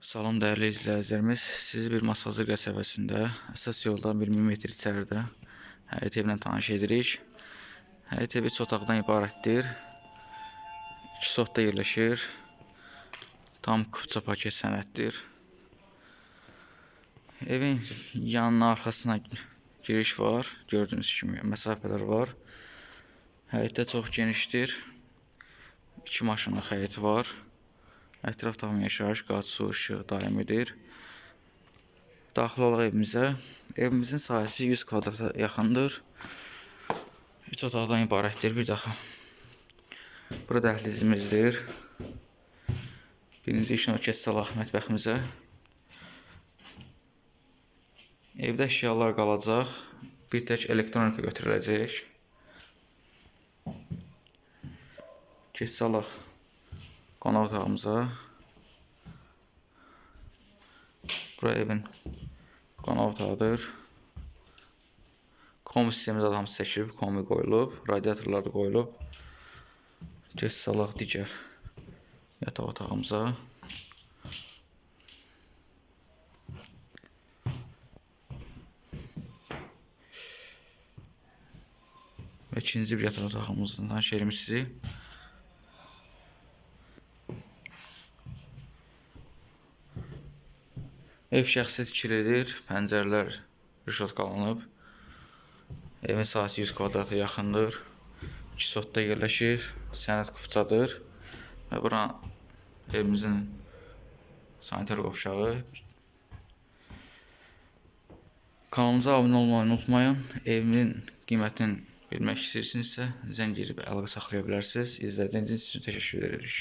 Salam dəyərli izləyicilərimiz. Sizi bir Masazır qəsəbəsində əsas yoldan 1 metr içəridə həyət evlə tanış edirik. Həyət evi üç otaqdan ibarətdir. İki sotda yerləşir. Tam kupça paket sənəddir. Evin yanına, arxasına giriş var. Gördüyünüz kimi məsafələr var. Həyətdə çox genişdir. İki maşınlıq həyəti var. Ətraf tamam yaşayış, qaz, su, işıq daimidir. Daxil olaq evimizə. Evimizin sahəsi 100 kvadrata yaxındır. 3 otaqdan ibarətdir. Bir daha. Bura dəhlizimizdir. Birinci işin o keçsəlaq mətbəximizə. Evdə əşyalar qalacaq. Bir tək elektronika götürüləcək. Keçsəlaq qonaq otağımıza. Bura evin qonaq otağıdır. Komi sistemi də hamısı çəkilib, komi qoyulub, radiatorlar qoyulub. Geç salaq digər yataq otağımıza. Və ikinci bir yataq otağımızdan tanış eləmiş sizi. Ev şəxsi tikilidir, pəncərələr rişotqalanıb. Evin sahəsi 100 kvadrata yaxındır. İki sotda yerləşir, sənəd kupçadır. Və bura evimizin sanitar qovşağı. Kanalımıza abunə olmayı unutmayın. Evimin qiymətini bilmək istəyirsinizsə, zəng edib əlaqə saxlaya bilərsiniz. İzlədiyiniz üçün təşəkkür edirik.